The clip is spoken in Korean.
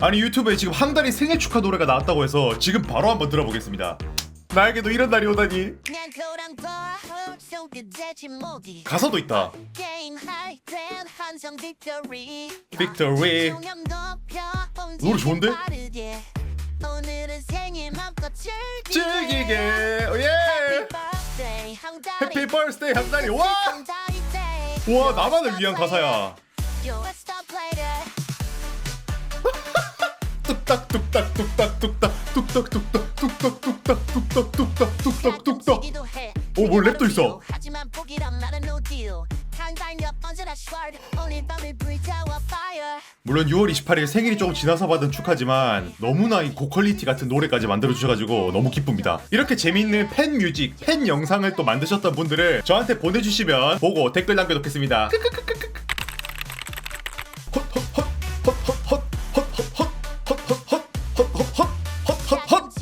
아니 유튜브에 지금 항다리 생일 축하 노래가 나왔다고 해서 지금 바로 한번 들어보겠습니다. 나에게도 이런 날이 오다니. 가사도 있다. Victory. 노래 좋은데? 즐기게. 오, 예. 해피 버스데이 항다리. 와. 와 나만을 위한 가사야. 뚝딱 뚝딱 뚝딱 뚝딱 뚝딱 뚝딱 뚝딱 뚝딱 뚝딱 뚝딱 뚝딱 뚝딱 오, 뭐 랩도 있어. 물론 6월 28일 생일이 조금 지나서 받은 축하지만 너무나 이 고퀄리티 같은 노래까지 만들어 주셔가지고 너무 기쁩니다. 이렇게 재미있는 팬 뮤직, 팬 영상을 또 만드셨던 분들을 저한테 보내주시면 보고 댓글 남겨놓겠습니다. 크크크크크.